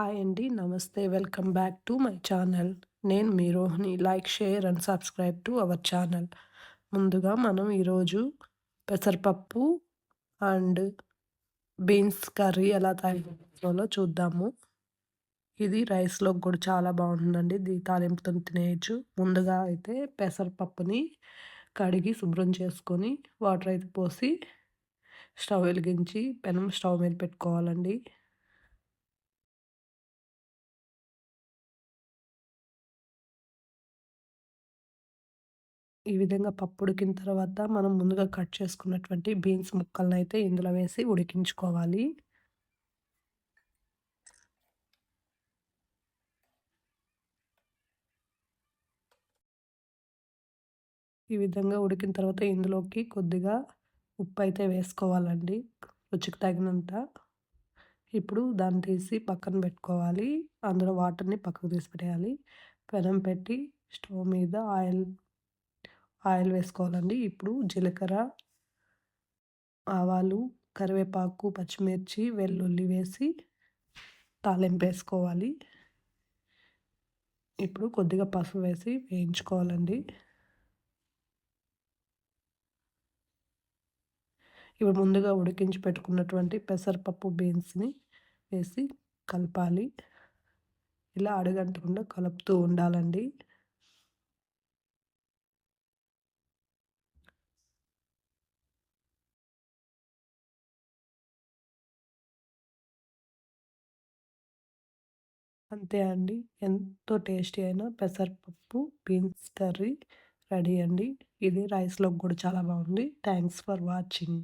Hi అండి. నమస్తే. Welcome back to my channel. నేను మీ Rohini. Like, share and subscribe to our channel. ముందుగా మనం ఈరోజు పెసరపప్పు అండ్ బీన్స్ కర్రీ ఎలా తయారు చూద్దాము. ఇది రైస్లో కూడా చాలా బాగుంటుందండి. ఇది తాలింపుతో తినేయచ్చు ముందుగా అయితే పెసరపప్పుని కడిగి శుభ్రం చేసుకొని వాటర్ అయితే పోసి స్టవ్ వెలిగించి పెనం స్టవ్ మీద పెట్టుకోవాలండి. ఈ విధంగా పప్పు ఉడికిన తర్వాత మనం ముందుగా కట్ చేసుకున్నటువంటి బీన్స్ ముక్కలనైతే ఇందులో వేసి ఉడికించుకోవాలి. ఈ విధంగా ఉడికిన తర్వాత ఇందులోకి కొద్దిగా ఉప్పు అయితే వేసుకోవాలండి రుచికి తగినంత. ఇప్పుడు దాన్ని తీసి పక్కన పెట్టుకోవాలి. అందులో వాటర్‌ని పక్కకు తీసి పెట్టేయాలి. పెనం పెట్టి స్టవ్ మీద ఆయిల్ ఆయిల్ వేసుకోవాలండి. ఇప్పుడు జీలకర్ర, ఆవాలు, కరివేపాకు, పచ్చిమిర్చి, వెల్లుల్లి వేసి తాలింపు వేసుకోవాలి. ఇప్పుడు కొద్దిగా పసుపు వేసి వేయించుకోవాలండి. ఇప్పుడు ముందుగా ఉడికించి పెట్టుకున్నటువంటి పెసరపప్పు, బీన్స్‌ని వేసి కలపాలి. ఇలా అడుగంటకుండా కలుపుతూ ఉండాలండి. అంతే అండి. ఎంతో టేస్టీ అయిన పెసరపప్పు, బీన్స్ కర్రీ రెడీ అండి. ఇది రైస్‌లోకి కూడా చాలా బాగుంది. Thanks for watching.